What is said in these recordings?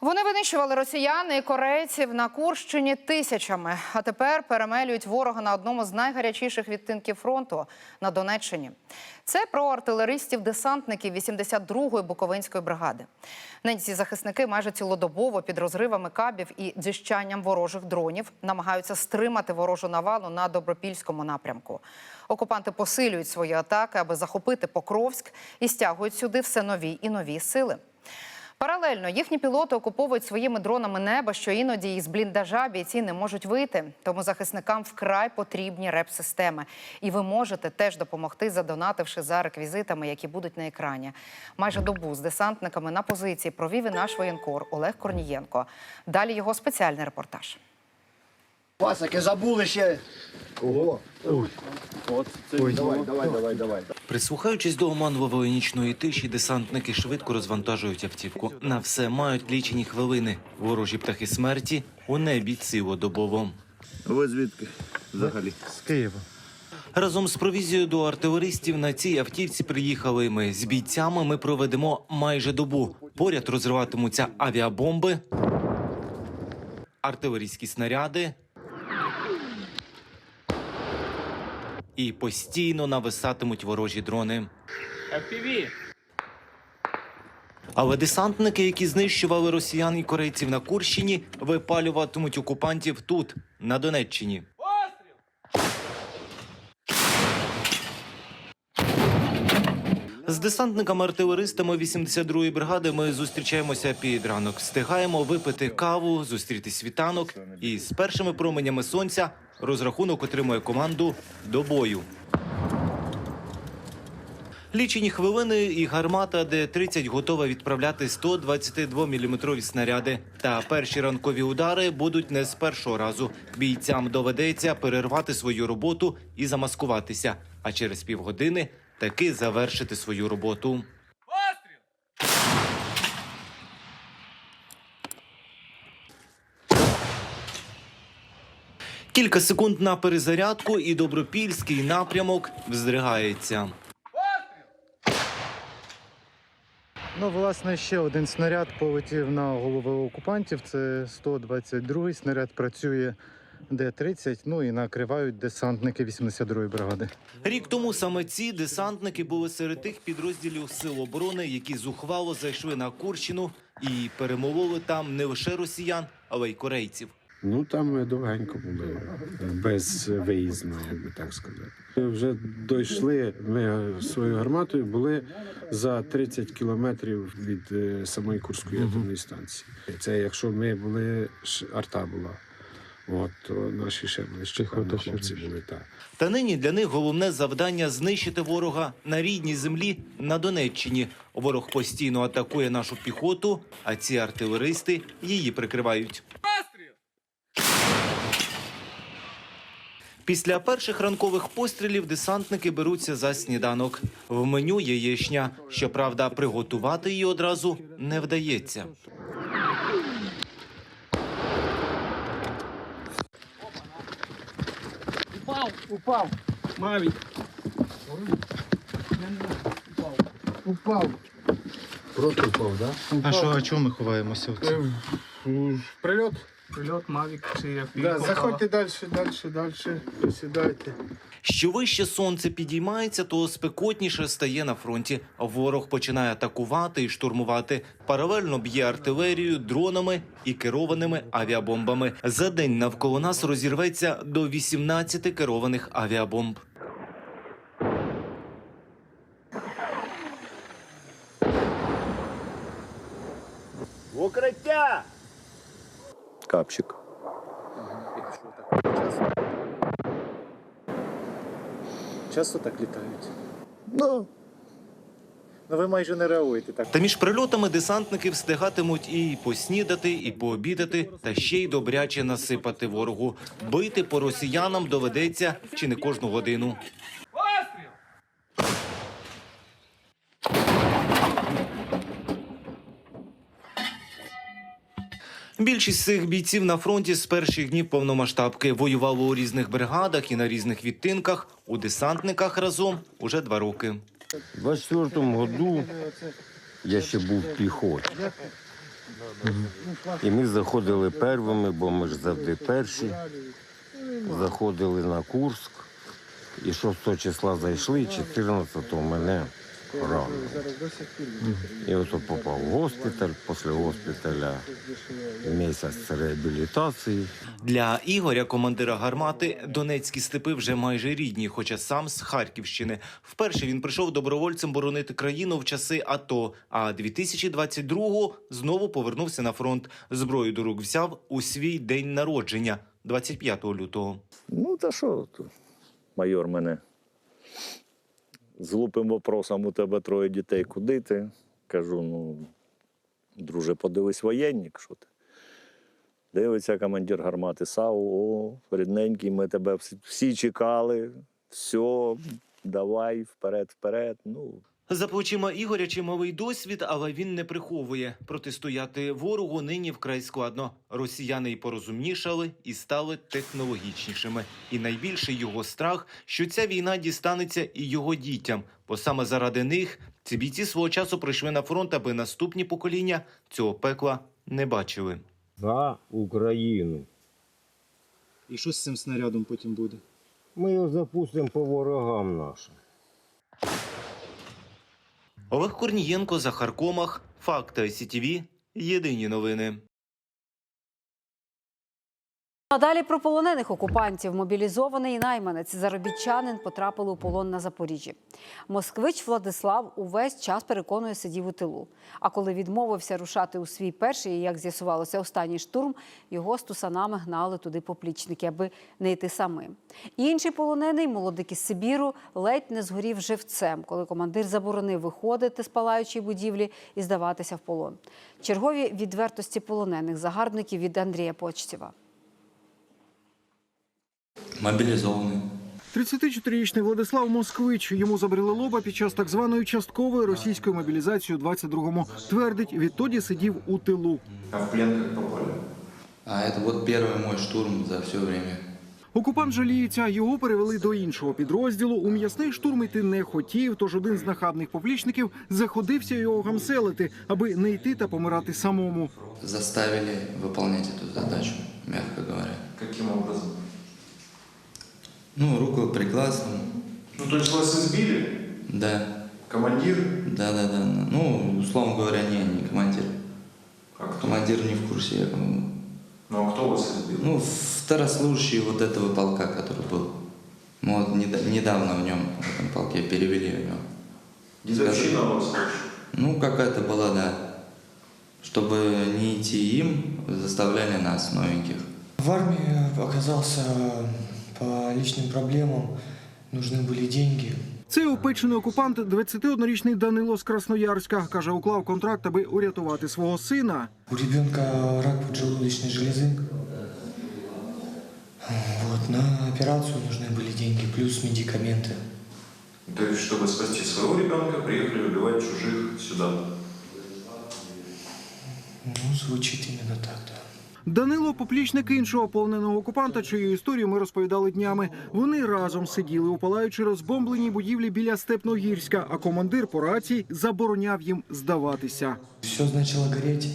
Вони винищували росіян і корейців на Курщині тисячами, а тепер перемелюють ворога на одному з найгарячіших відтинків фронту на Донеччині. Це про артилеристів-десантників 82-ї Буковинської бригади. Нині ці захисники майже цілодобово під розривами кабів і дзищанням ворожих дронів намагаються стримати ворожу навалу на добропільському напрямку. Окупанти посилюють свої атаки, аби захопити Покровськ і стягують сюди все нові і нові сили. Паралельно їхні пілоти окуповують своїми дронами небо, що іноді із бліндажа бійці не можуть вийти. Тому захисникам вкрай потрібні реп-системи. І ви можете теж допомогти, задонативши за реквізитами, які будуть на екрані. Майже добу з десантниками на позиції провів і наш воєнкор Олег Корнієнко. Далі його спеціальний репортаж. Пасики забули ще. Ого. Ой, давай, давай, давай, давай. Прислухаючись до оманливої нічної тиші, десантники швидко розвантажують автівку. На все мають лічені хвилини. Ворожі птахи смерті у небі цілодобово. Ви звідки взагалі? З Києва. Разом з провізією до артилеристів на цій автівці приїхали ми. З бійцями ми проведемо майже добу. Поряд розриватимуться авіабомби, артилерійські снаряди. І постійно нависатимуть ворожі дрони. Але десантники, які знищували росіян і корейців на Курщині, випалюватимуть окупантів тут, на Донеччині. З десантниками-артилеристами 82-ї бригади ми зустрічаємося під ранок. Встигаємо випити каву, зустріти світанок, і з першими променями сонця розрахунок отримує команду до бою. Лічені хвилини і гармата Д-30 готова відправляти 122-мм снаряди. Та перші ранкові удари будуть не з першого разу. Бійцям доведеться перервати свою роботу і замаскуватися. А через півгодини таки завершити свою роботу. Кілька секунд на перезарядку, і добропільський напрямок вздригається. Ну, власне, ще один снаряд полетів на голови окупантів. Це 122-й снаряд працює Д-30, ну і накривають десантники 82-ї бригади. Рік тому саме ці десантники були серед тих підрозділів сил оборони, які зухвало зайшли на Курщину і перемололи там не лише росіян, але й корейців. Ну там ми довгенько були, без як би так сказати. Ми вже дійшли. Ми своєю гарматою були за 30 кілометрів від е, самої Курської атомної станції. Це якщо ми були арта була. От то наші ще ближче ще хлопці були так. Та нині для них головне завдання знищити ворога на рідній землі на Донеччині. Ворог постійно атакує нашу піхоту, а ці артилеристи її прикривають. Після перших ранкових пострілів десантники беруться за сніданок. В меню яєчня. Щоправда, приготувати її одразу не вдається. Упав. упав. Просто упав, так? А що, а чому ми ховаємося? Прильот. Прильот, Мавік чи як Да, заходьте далі, далі, далі. Сідайте. Що вище сонце підіймається, то спекотніше стає на фронті. Ворог починає атакувати і штурмувати. Паралельно б'є артилерією, дронами і керованими авіабомбами. За день навколо нас розірветься до 18 керованих авіабомб. Укриття! Капчик. Часто так літають. Ну, Ну ви майже не реагуєте так. Та між прильотами десантники встигатимуть і поснідати, і пообідати, та ще й добряче насипати ворогу. Бити по росіянам доведеться чи не кожну годину. Більшість цих бійців на фронті з перших днів повномасштабки воювали у різних бригадах і на різних відтинках. У десантниках разом уже два роки. У 24 году я ще був в піхоті. І ми заходили первими, бо ми ж завжди перші. Заходили на Курск. І 6 числа зайшли, 14-го мене ранили. І ото попав в госпіталь, після госпіталя місяць реабілітації. Для Ігоря, командира гармати, донецькі степи вже майже рідні, хоча сам з Харківщини. Вперше він прийшов добровольцем боронити країну в часи АТО. А 2022-го знову повернувся на фронт. Зброю до рук взяв у свій день народження, 25 лютого. Ну, та що? Майор мене з глупим вопросом у тебе троє дітей, куди ти? Кажу, ну, друже, подивись воєнник, що ти. Дивиться командир гармати САУ, о, рідненький, ми тебе всі, чекали. Все, давай, вперед, вперед. Ну, За плечима Ігоря чималий досвід, але він не приховує. Протистояти ворогу нині вкрай складно. Росіяни й порозумнішали, і стали технологічнішими. І найбільший його страх, що ця війна дістанеться і його дітям, бо саме заради них ці бійці свого часу прийшли на фронт, аби наступні покоління цього пекла не бачили. За Україну. І що з цим снарядом потім буде? Ми його запустимо по ворогам нашим. Олег Корнієнко, Захар Комах, Факти СІТВ, Єдині новини. А далі про полонених окупантів. Мобілізований найманець заробітчанин потрапили у полон на Запоріжжі. Москвич Владислав увесь час переконує сидів у тилу. А коли відмовився рушати у свій перший, як з'ясувалося, останній штурм, його з тусанами гнали туди поплічники, аби не йти самим. Інший полонений, молодик із Сибіру, ледь не згорів живцем, коли командир заборонив виходити з палаючої будівлі і здаватися в полон. Чергові відвертості полонених загарбників від Андрія Почтєва Мобілізований. 34-річний Владислав Москвич. Йому забрали лоба під час так званої часткової російської мобілізації у 22-му. Твердить, відтоді сидів у тилу. А в плен как попали? А это вот первый мой штурм за все время. Окупант жаліється, його перевели до іншого підрозділу. У м'ясний штурм йти не хотів, тож один з нахабних поплічників заходився його гамселити, аби не йти та помирати самому. Заставили выполнять эту задачу, мягко говоря. Каким образом? Ну, руку пригласом. Ну, то есть вас избили? Да, Командир? да, да, да. Ну, условно говоря, не, не командир. А кто? Командир не в курсе. я, по-моему. Ну, а кто вас избил? Ну, второслужащий вот этого полка, который был. Мы вот неда- недавно в нем, в этом полке, перевели в него. Дедовщина у вас? Ну, какая-то была, да. Чтобы не идти им, заставляли нас, новеньких. В армии оказался по личным проблемам, нужны были деньги. Цей опечений окупант, 21-річний Данило з Красноярська, каже, уклав контракт, аби урятувати свого сина. У ребенка рак поджелудочной железы. Вот, на операцию нужны были деньги, плюс медикаменты. То есть, чтобы спасти своего ребенка, приехали убивать чужих сюда. Ну, звучит именно так, да. Данило поплічник іншого полоненого окупанта, чию історію ми розповідали днями. Вони разом сиділи у палаючи розбомбленій будівлі біля Степногірська, а командир по рації забороняв їм здаватися. Все начало гореть.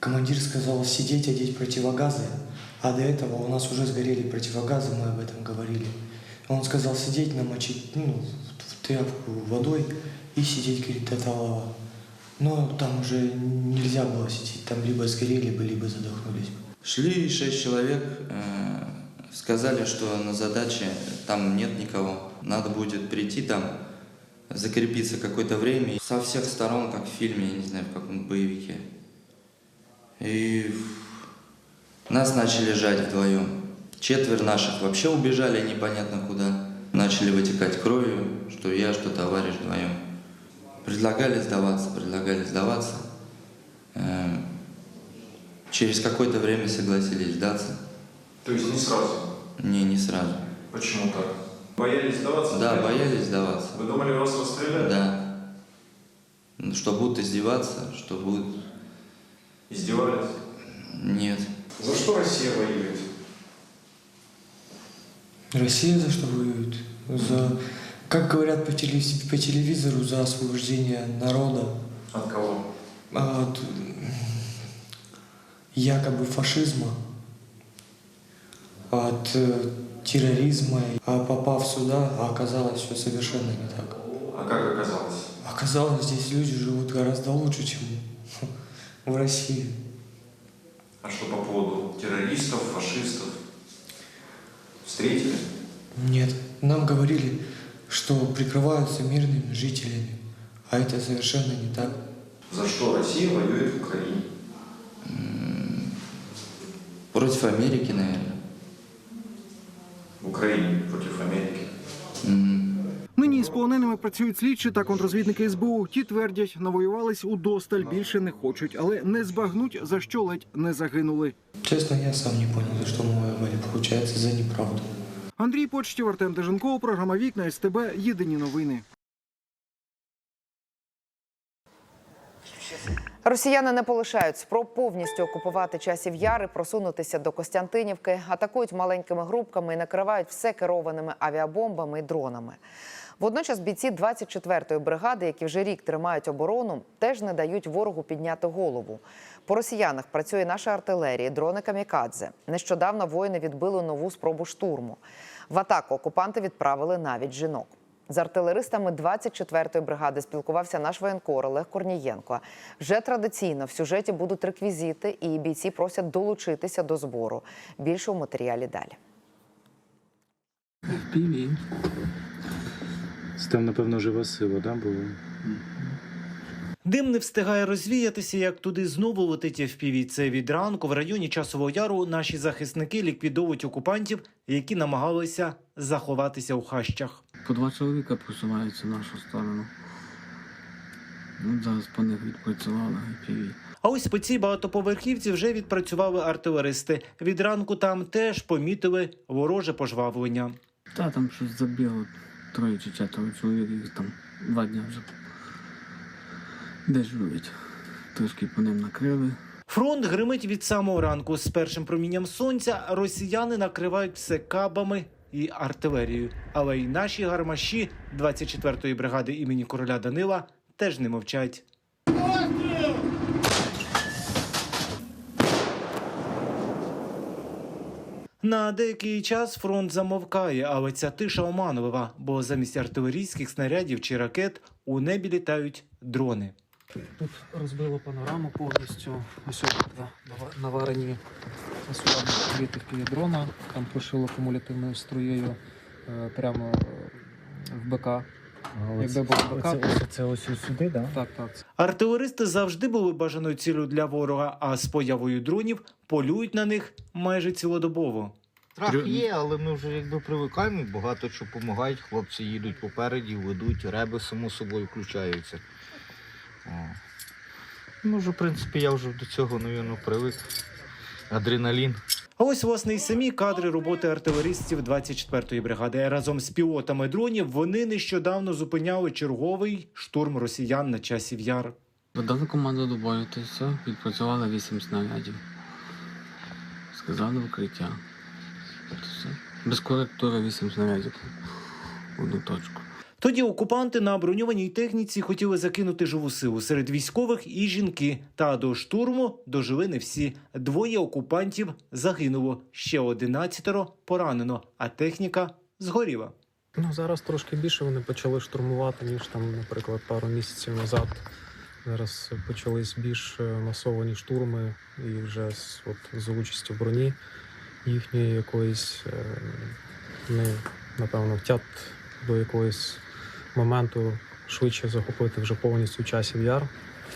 Командир сказал сидеть, одеть противогазы. А до этого у нас уже сгорели противогазы, мы об этом говорили. Он сказал сидеть, намочить ну, в тряпку водой и сидеть, говорит, до талого. Но там уже нельзя было сидеть, там либо сгорели бы, либо задохнулись. Шли шесть человек, э, сказали, что на задаче там нет никого. Надо будет прийти там, закрепиться какое-то время. Со всех сторон, как в фильме, я не знаю, в каком боевике. И нас начали жать вдвоем. Четверо наших вообще убежали непонятно куда. Начали вытекать кровью, что я, что товарищ вдвоем. Предлагали сдаваться, предлагали сдаваться. Э, Через какое-то время согласились сдаться. То есть не сразу? Не, не сразу. Почему так? Боялись сдаваться? Да, боялись сдаваться. Вы думали, вас расстреляют? Да. Ну, Что будут издеваться, что будут... Издевались? Нет. За что Россия воюет? Россия за что воюет? За, как говорят по, телевиз- по телевизору, за освобождение народа. От кого? от якобы фашизма, от э, терроризма. А попав сюда, оказалось все совершенно не так. А как оказалось? Оказалось, здесь люди живут гораздо лучше, чем в России. А что по поводу террористов, фашистов? Встретили? Нет, нам говорили, что прикрываются мирными жителями, а это совершенно не так. За что Россия воюет в Украине? Против Америки, наверное. В Украине против Америки. Нині з полоненими працюють слідчі та контрозвідники СБУ. Ті твердять, навоювались удосталь, більше не хочуть, але не збагнуть за що ледь не загинули. Честно, я сам не понял, за что мы воевали. Получается, за неправду. Андрій Почтів, Артем Деженков, програма Вікна СТБ. Єдині новини. Росіяни не полишають спроб повністю окупувати часів яри, просунутися до Костянтинівки, атакують маленькими групками і накривають все керованими авіабомбами і дронами. Водночас бійці 24-ї бригади, які вже рік тримають оборону, теж не дають ворогу підняти голову. По росіянах працює наша артилерія, дрони камікадзе. Нещодавно воїни відбили нову спробу штурму. В атаку окупанти відправили навіть жінок. З артилеристами 24-ї бригади спілкувався наш воєнкор Олег Корнієнко. Вже традиційно в сюжеті будуть реквізити, і бійці просять долучитися до збору. Більше у матеріалі далі. Піві. Там, напевно, жива сила, да, було? Дим не встигає розвіятися, як туди знову летить FPV. Це від ранку в районі Часового Яру наші захисники ліквідовують окупантів, які намагалися заховатися у хащах. По два чоловіка просуваються в нашу сторону. Ну, зараз по них відпрацювали піві. А ось по цій багатоповерхівці вже відпрацювали артилеристи. Від ранку там теж помітили вороже пожвавлення. Та там щось забігло троє чи четверо чоловік, їх там два дні вже дежурять. Трошки по ним накрили. Фронт гримить від самого ранку. З першим промінням сонця росіяни накривають все кабами і артилерією. Але й наші гармаші 24-ї бригади імені короля Данила теж не мовчать. На деякий час фронт замовкає, але ця тиша оманлива, бо замість артилерійських снарядів чи ракет у небі літають дрони. Тут розбило панораму повністю. Ось тут наварені світих дрона, там прошило кумулятивною струєю е, прямо в БК. Якби було БК, це ось сюди, да? так, так. Артилеристи завжди були бажаною ціллю для ворога, а з появою дронів полюють на них майже цілодобово. Страх є, але ми вже якби привикаємо, багато що допомагають, хлопці їдуть попереді, ведуть, реби само собою включаються. О. Ну, вже, в принципі, я вже до цього, мабуть, привик. Адреналін. А ось власне і самі кадри роботи артилеристів 24-ї бригади. Разом з пілотами дронів вони нещодавно зупиняли черговий штурм росіян на часів яр. Додали команду до бою, то все, відпрацювали 8 снарядів. Сказали укриття. Без коректури 8 снарядів одну точку. Тоді окупанти на броньованій техніці хотіли закинути живу силу серед військових і жінки. Та до штурму дожили не всі. Двоє окупантів загинуло, ще одинадцятеро поранено, а техніка згоріла. Ну, зараз трошки більше вони почали штурмувати, ніж там, наприклад, пару місяців назад. Зараз почались більш е, масовані штурми і вже з, от, з участю броні їхньої якоїсь, е, вони, напевно, втят до якогось моменту швидше захопити вже повністю часів яр.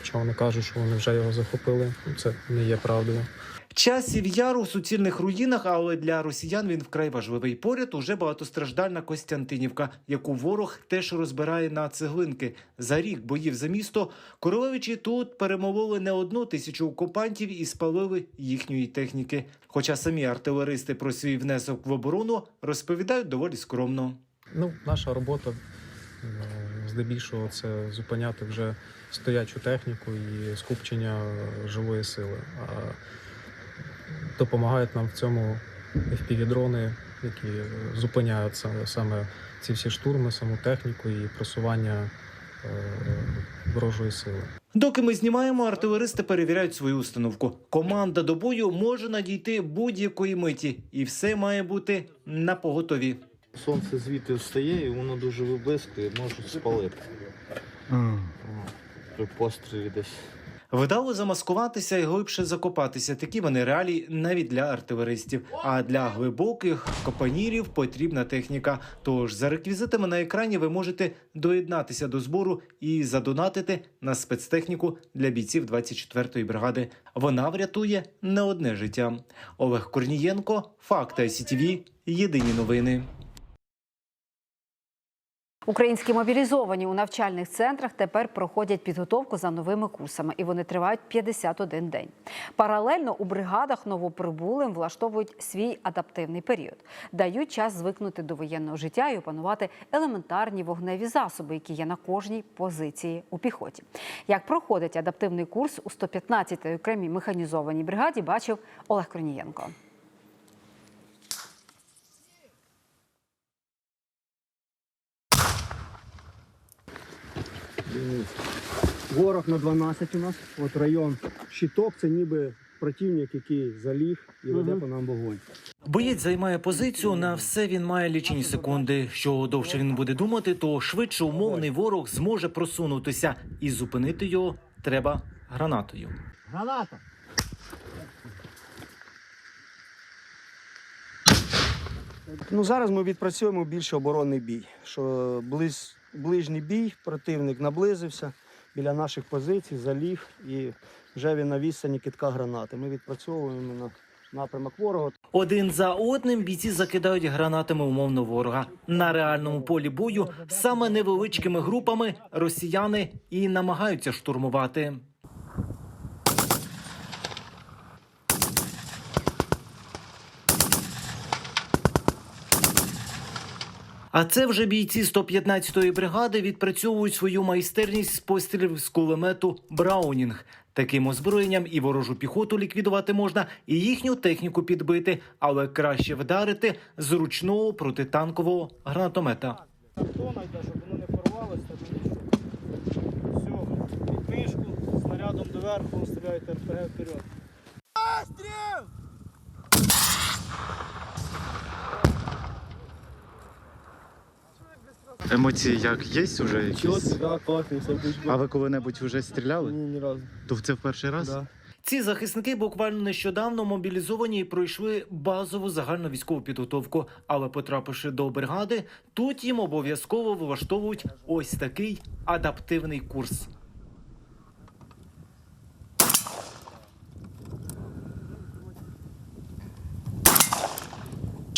Що вони кажуть, що вони вже його захопили. Це не є правдою. Часів яр у суцільних руїнах, але для росіян він вкрай важливий. Поряд уже багатостраждальна Костянтинівка, яку ворог теж розбирає на цеглинки. За рік боїв за місто королевичі тут перемололи не одну тисячу окупантів і спалили їхньої техніки. Хоча самі артилеристи про свій внесок в оборону розповідають доволі скромно. Ну, наша робота здебільшого це зупиняти вже стоячу техніку і скупчення е, живої сили. А допомагають нам в цьому FPV-дрони, які е, зупиняють саме, саме ці всі штурми, саму техніку і просування ворожої сили. Доки ми знімаємо, артилеристи перевіряють свою установку. Команда до бою може надійти будь-якої миті, і все має бути на поготові. Сонце звідти встає і воно дуже виблискує, може спалити. При пострілі десь. Вдало замаскуватися і глибше закопатися. Такі вони реалії навіть для артилеристів. А для глибоких копанірів потрібна техніка. Тож за реквізитами на екрані ви можете доєднатися до збору і задонатити на спецтехніку для бійців 24-ї бригади. Вона врятує не одне життя. Олег Корнієнко, Факти СІТВ, Єдині новини. Українські мобілізовані у навчальних центрах тепер проходять підготовку за новими курсами, і вони тривають 51 день. Паралельно у бригадах новоприбулим влаштовують свій адаптивний період, дають час звикнути до воєнного життя і опанувати елементарні вогневі засоби, які є на кожній позиції у піхоті. Як проходить адаптивний курс у 115-й окремій механізованій бригаді, бачив Олег Корнієнко. Ворог на 12 у нас. От район щиток, це ніби противник, який заліг і веде по нам вогонь. Боєць займає позицію. На все він має лічені секунди. Що довше він буде думати, то швидше умовний ворог зможе просунутися, і зупинити його треба гранатою. Граната! Ну, зараз ми відпрацюємо більше оборонний бій. Що близ, ближній бій, противник наблизився біля наших позицій, залів і вже він на відстані китка гранати. Ми відпрацьовуємо на напрямок ворога. Один за одним бійці закидають гранатами умовно ворога на реальному полі бою. Саме невеличкими групами росіяни і намагаються штурмувати. А це вже бійці 115-ї бригади відпрацьовують свою майстерність з пострілів з кулемету Браунінг. Таким озброєнням і ворожу піхоту ліквідувати можна, і їхню техніку підбити, але краще вдарити з ручного протитанкового гранатомета. Картона, щоб воно не порвалося, Все, підмишку, снарядом доверху стріляєте РПГ вперед. Емоції як є вже якісь? так, класно, все А ви коли-небудь вже стріляли? Ні, ні разу. То це в перший раз? Да. Ці захисники буквально нещодавно мобілізовані і пройшли базову загальну військову підготовку. Але потрапивши до бригади, тут їм обов'язково влаштовують ось такий адаптивний курс.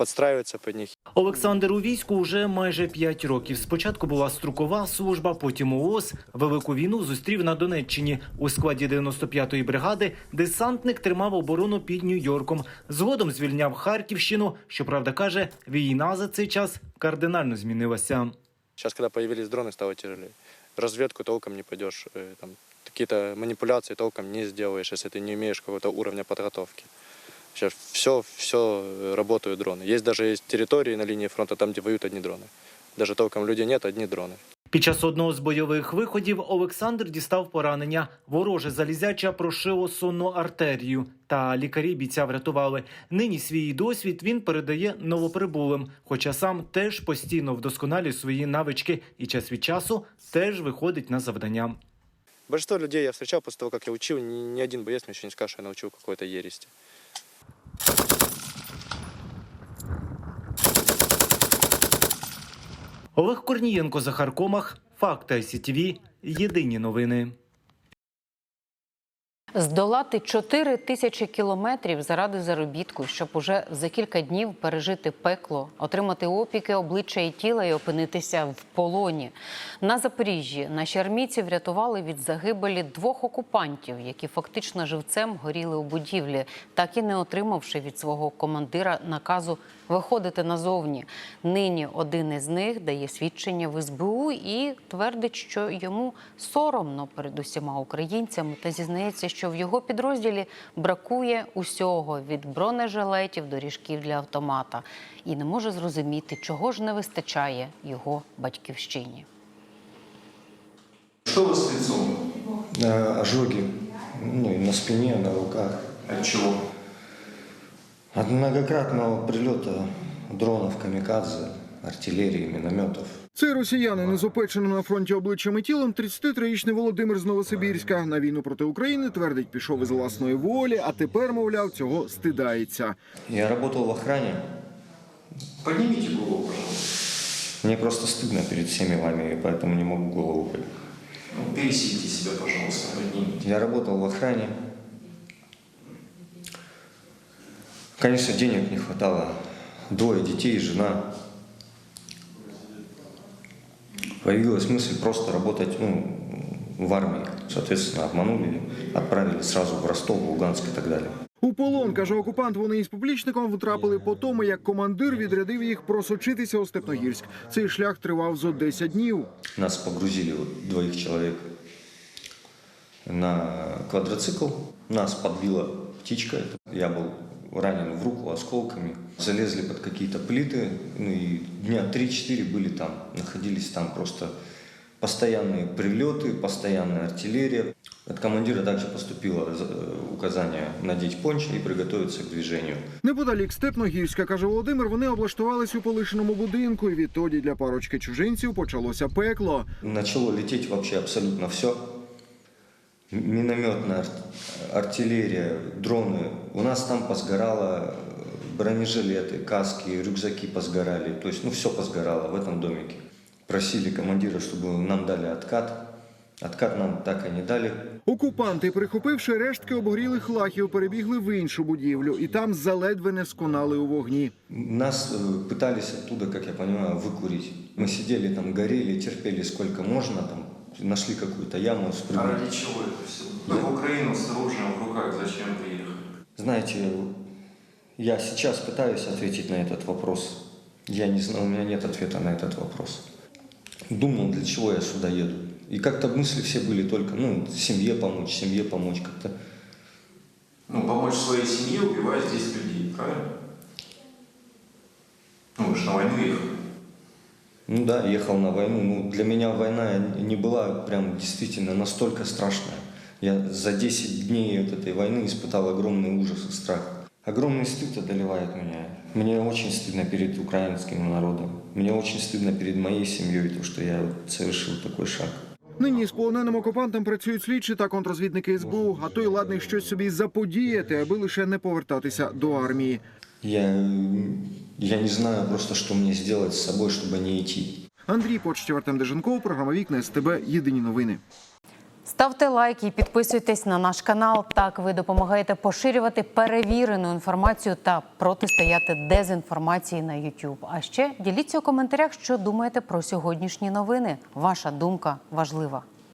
подстраиваться под них. Олександр у війську вже майже 5 років. Спочатку була строкова служба, потім ООС. Велику війну зустрів на Донеччині. У складі 95-ї бригади десантник тримав оборону під Нью-Йорком. Згодом звільняв Харківщину. Щоправда, каже, війна за цей час кардинально змінилася. Сейчас, когда появились дроны, стало тяжелее. Разведку толком не пойдешь, э, там, какие-то манипуляции толком не сделаешь, если ты не имеешь какого-то уровня подготовки. Сейчас все, все работают дроны. Есть даже есть территории на линии фронта, там, где воюют одни дроны. Даже толком людей нет, одни дроны. Під час одного з бойових виходів Олександр дістав поранення. Вороже залізяча прошило сонну артерію. Та лікарі бійця врятували. Нині свій досвід він передає новоприбулим, хоча сам теж постійно вдосконалює свої навички і час від часу теж виходить на завдання. Большинство людей я встречал после того, как я учил, ни, ни один боец мне еще не скажет, что я научил какой-то ерести. Олег Корнієнко, Захар Комах, Факти СІТВ, Єдині новини. Здолати 4 тисячі кілометрів заради заробітку, щоб уже за кілька днів пережити пекло, отримати опіки обличчя і тіла і опинитися в полоні. На Запоріжжі наші армійці врятували від загибелі двох окупантів, які фактично живцем горіли у будівлі, так і не отримавши від свого командира наказу виходити назовні. Нині один із них дає свідчення в СБУ і твердить, що йому соромно перед усіма українцями та зізнається, що в його підрозділі бракує усього від бронежилетів до ріжків для автомата, і не може зрозуміти, чого ж не вистачає його батьківщині. Что у вас с лицом? ожоги, ну и на спине, на руках. От чего? От многократного прилета дронов, камикадзе, артиллерии, минометов. Цей росіянин із опеченим на фронті обличчям і тілом 33-річний Володимир з Новосибірська на війну проти України твердить, пішов із власної волі, а тепер, мовляв, цього стидається. Я работал в охране. Поднимите голову, пожалуйста. Мне просто стыдно перед всеми вами, и поэтому не могу голову поднять. Ну, пересидите себя, пожалуйста, поднимите. Я работал в охране. Конечно, денег не хватало. Двое детей, жена. Появилась мысль просто работать ну, в армии. Соответственно, обманули, отправили сразу в Ростов, в Луганск и так далее. У полон, каже окупант, вони із поплічником втрапили по тому, як командир відрядив їх просочитися у Степногірськ. Цей шлях тривав зо 10 днів. Нас погрузили, вот, двоих человек, на квадроцикл. Нас подбила птичка. Я был ранен в руку осколками. Залезли под какие-то плиты. Ну и дня 3-4 были там. Находились там просто постоянные прилеты, постоянная артиллерия. От командира также поступило э, указание надеть пончо и приготовиться к движению. Неподалік Степногірська, каже Володимир, вони облаштувались у полишеному будинку, і відтоді для парочки чужинців почалося пекло. Начало лететь вообще абсолютно все. Минометная ар- артиллерия, дроны. У нас там посгорало э, бронежилеты, каски, рюкзаки посгорали. То есть, ну, все посгорало в этом домике. Просили командира, чтобы нам дали откат. Откат нам так и не дали. Окупанти, прихопивши рештки обгорілих лахів, перебігли в іншу будівлю, і там заледве не сконали у вогні. Нас э, пытались оттуда, как я понимаю, выкурить. Мы сидели там, горели, терпели сколько можно, там, нашли какую-то яму, А спрыгнули. ради чего это все? Вы в Украину с оружием в руках зачем приехали? Знаете, я сейчас пытаюсь ответить на этот вопрос. Я не знаю, у меня нет ответа на этот вопрос. Думал, для чего я сюда еду. И как-то мысли все были только, ну, семье помочь, семье помочь как-то. Ну, помочь своей семье, убивая здесь людей, правильно? Ну, вы же на войну ехали. Ну да, ехал на войну. Ну, для меня война не была прям действительно настолько страшная. Я за 10 дней от этой войны испытал огромный ужас и страх. Огромный стыд одолевает меня. Мне очень стыдно перед украинским народом. Мне очень стыдно перед моей семьей, то, что я совершил такой шаг. Нині з полоненим окупантом працюють слідчі та контрозвідники СБУ, а той ладний щось собі заподіяти, аби лише не повертатися до армії. Я, я не знаю просто, что мне сделать с собой, чтобы не идти. Андрій Почтів, Артем Деженков, програма Вікна СТБ. Єдині новини. Ставте лайки і підписуйтесь на наш канал. Так ви допомагаєте поширювати перевірену інформацію та протистояти дезінформації на YouTube. А ще діліться у коментарях, що думаєте про сьогоднішні новини. Ваша думка важлива.